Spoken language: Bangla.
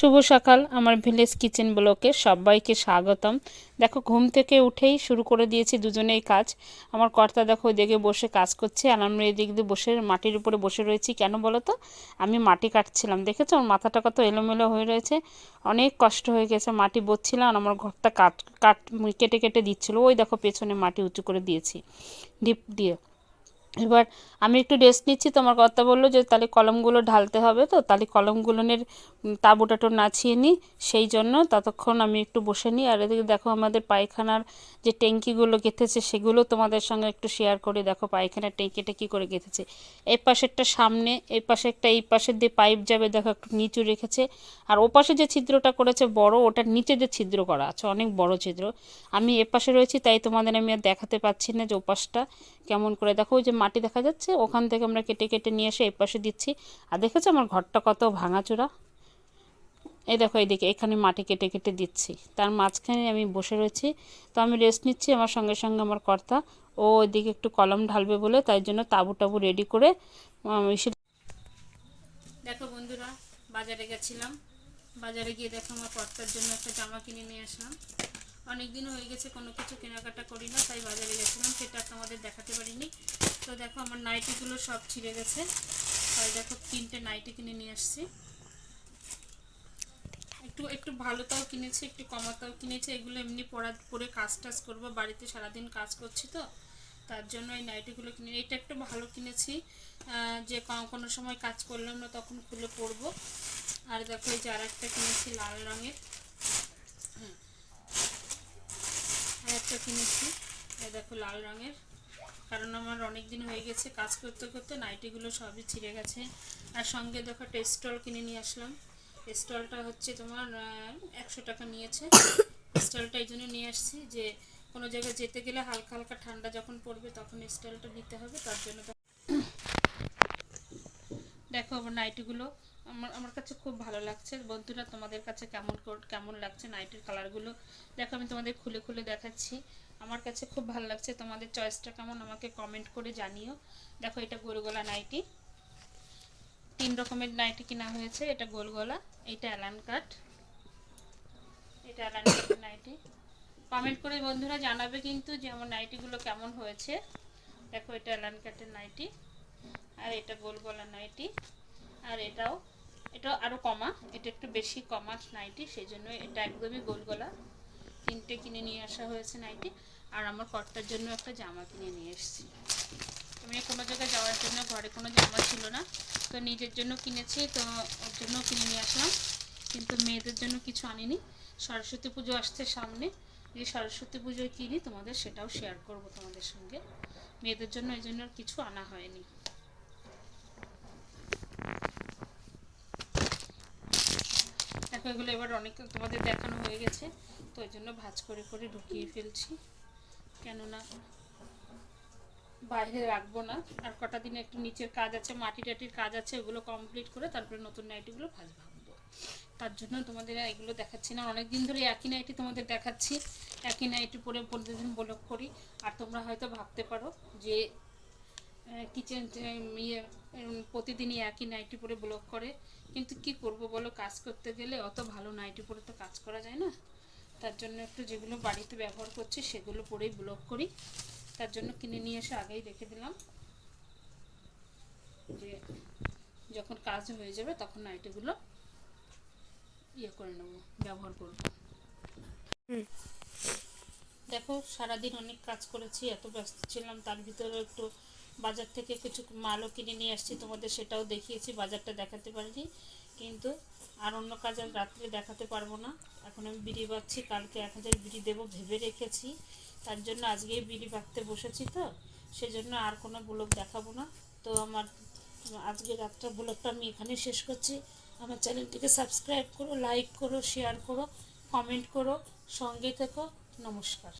শুভ সকাল, আমার ভিলেজ কিচেন ব্লকে সবাইকে স্বাগতম। দেখো, ঘুম থেকে উঠেই শুরু করে দিয়েছি দুজনেই কাজ। আমার কর্তা দেখো ওইদিকে বসে কাজ করছে আর আমরা এদিক দিয়ে বসে মাটির উপরে বসে রয়েছি। কেন বলো তো? আমি মাটি কাটছিলাম, দেখেছ? আমার মাথাটা কত এলোমেলো হয়ে রয়েছে। অনেক কষ্ট হয়ে গেছে, মাটি বচ্ছিলাম আর আমার ঘরটা কাট কাট, কেটে কেটে দিচ্ছিল। ওই দেখো পেছনে মাটি উঁচু করে দিয়েছি। ডিপ দিয়ে। এবার আমি একটু রেস্ট নিচ্ছি। তোমার কথা বলল যে তাহলে কলমগুলো ঢালতে হবে তো, তাহলে কলমগুলোনের তাবুটাটো নাচিয়ে নিই সেই জন্য ততক্ষণ আমি একটু বসে নিই। আর এদিকে দেখো আমাদের পায়খানার যে ট্যাঙ্কিগুলো গেঁথেছে, সেগুলো তোমাদের সঙ্গে একটু শেয়ার করে দেখো পায়খানার ট্যাঙ্কিটা কী করে গেঁথেছে। এই পাশেরটা সামনে এই পাশে একটা, এই পাশের দিয়ে পাইপ যাবে, দেখো একটু নিচু রেখেছে। আর ও পাশে যে ছিদ্রটা করেছে বড়, ওটার নিচে যে ছিদ্র করা আছে, অনেক বড় ছিদ্র। আমি এ পাশে রয়েছি, তাই তোমাদের আমি আর দেখাতে পাচ্ছি না যে ওপাশটা কেমন করে দেখো, ওই যে মাটি দেখা যাচ্ছে, ওখান থেকে আমরা কেটে কেটে নিয়ে এসে এই পাশে দিচ্ছি। আর দেখেছ আমার ঘরটা কত ভাঙাচোরা? এই দেখো এইদিকে, এখানে মাটি কেটে কেটে দিচ্ছি। তার মাঝখানে আমি বসে রয়েছি, তো আমি রেস্ট নিচ্ছি আমার সঙ্গে সঙ্গে আমার কর্তা। ও ওইদিকে একটু কলম ঢালবে বলে, তাই জন্য তাবু টাবু রেডি করে দেখো বন্ধুরা, বাজারে গেছিলাম। বাজারে গিয়ে দেখো আমার কর্তার জন্য একটা জামা কিনে নিয়ে আসলাম। অনেক দিন হয়ে গেছে, কোনো কিছু কেনাকাটা করি না, তাই বাজারে গেছিলাম, সেটা তোমাদের দেখাতে পারিনি। তো দেখো আমার নাইটিগুলো সব ছিঁড়ে গেছে। তাই দেখো তিনটে নাইটি কিনে নিয়ে আসছি। একটু একটু ভালোটাও কিনেছি, একটু কমাতাও কিনেছি। এগুলো এমনি পড়া পরে কাজ টাজ করব, বাড়িতে সারাদিন কাজ করছি তো। তার জন্য এই নাইটিগুলো কিনে এটা একটু ভালো কিনেছি। যে কোনো সময় কাজ করলাম না তখন খুলে পরবো। আর দেখো এই যে আর একটা কিনেছি লাল রঙের। আর একটা কিনেছি। দেখো লাল রঙের। কারণ আমার অনেক দিন হয়ে গেছে কাজ করতে করতে নাইটিগুলো সবই ছিঁড়ে গেছে। আর সঙ্গে দেখো টেস্টল কিনে নিয়ে আসলাম। স্টলটা হচ্ছে তোমার একশো টাকা নিয়েছে। স্টলটা এই জন্য নিয়ে আসছি যে কোনো জায়গায় যেতে গেলে হালকা হালকা ঠান্ডা যখন পড়বে তখন স্টলটা নিতে হবে, তার জন্য দেখো আমার নাইটিগুলো। আমার আমার কাছে খুব ভালো লাগছে। বন্ধুরা, তোমাদের কাছে কেমন কেমন লাগছে নাইটির কালারগুলো? দেখো, আমি তোমাদের খুলে খুলে দেখাচ্ছি। আমার কাছে খুব ভালো লাগছে। তোমাদের চয়েসটা কেমন আমাকে কমেন্ট করে জানিও। দেখো, এটা গরুগলা নাইটি। তিন রকমের নাইটি কেনা হয়েছে। এটা গোল গলা এটা অ্যালান কাট। এটা অ্যালান নাইটি। কমেন্ট করে বন্ধুরা জানাবে কিন্তু যে আমার নাইটিগুলো কেমন হয়েছে। দেখো, এটা অ্যালান কাটের নাইটি। আর এটা গোল গলা নাইটি। আর এটাও এটা আরও কমা, এটা একটু বেশি কমা নাইটি সেই জন্য এটা একদমই গোল গলা। তিনটে কিনে নিয়ে আসা হয়েছে নাইটি, আর আমার কর্তার জন্য একটা জামা কিনে নিয়ে এসেছি। আমি কোনো জায়গায় যাওয়ার জন্য, ঘরে কোনো জামা ছিল না, তো নিজের জন্য কিনেছি, তো ওর জন্য কিনে নিয়ে আসলাম। কিন্তু মেয়েদের জন্য কিছু আনিনি। সরস্বতী পুজো আসছে সামনে যে সরস্বতী পুজোয় কিনি তোমাদের সেটাও শেয়ার করব তোমাদের সঙ্গে। মেয়েদের জন্য এই জন্য কিছু আনা হয়নি। দেখো, এগুলো এবার অনেক তোমাদের দেখানো হয়ে গেছে। তো ওই জন্য ভাজ করে করে ঢুকিয়ে ফেলছি। কেননা বাইরে রাখব না। আর কটা দিনে একটু নিচের কাজ আছে, মাটি টাটির কাজ আছে, ওগুলো কমপ্লিট করে তারপরে নতুন নাইটিগুলো ভাজ ভাববো তার জন্য তোমাদের এগুলো দেখাচ্ছি না। অনেক দিন ধরে একই নাইটি তোমাদের দেখাচ্ছি। একই নাইটি পরে প্রতিদিন ব্লগ করি। আর তোমরা হয়তো ভাবতে পারো যে কিচেন ইয়ে প্রতিদিনই একই নাইটি পরে ব্লগ করে। কিন্তু কি করব বলো কাজ করতে গেলে অত ভালো নাইটি পরে তো কাজ করা যায় না। তার জন্য একটু যেগুলো বাড়িতে ব্যবহার করছি সেগুলো পরেই ব্লগ করি। তার জন্য কিনে নিয়ে এসে আগেই রেখে দিলাম। যে যখন কাজ হয়ে যাবে তখন নাইটিগুলো ইয়ে করে নেব ব্যবহার করব। দেখো সারাদিন অনেক কাজ করেছি এত ব্যস্ত ছিলাম তার ভিতরে একটু বাজার থেকে কিছু মালও কিনে নিয়ে আসছি, তোমাদের সেটাও দেখিয়েছি, বাজারটা দেখাতে পারিনি। কিন্তু আর অন্য কাজ আর রাত্রে দেখাতে পারব না। এখন আমি বিড়ি বাঁধছি, কালকে এক হাজার বিড়ি দেবো ভেবে রেখেছি। তার জন্য আজকে বিড়ি বাঁধতে বসেছি তো, সেজন্য আর কোনো ব্লগ দেখাবো না। তো আমার আজকে রাতটা ব্লগটা আমি এখানে শেষ করছি। আমার চ্যানেলটিকে সাবস্ক্রাইব করো, লাইক করো, শেয়ার করো, কমেন্ট করো, সঙ্গে থেকো, নমস্কার।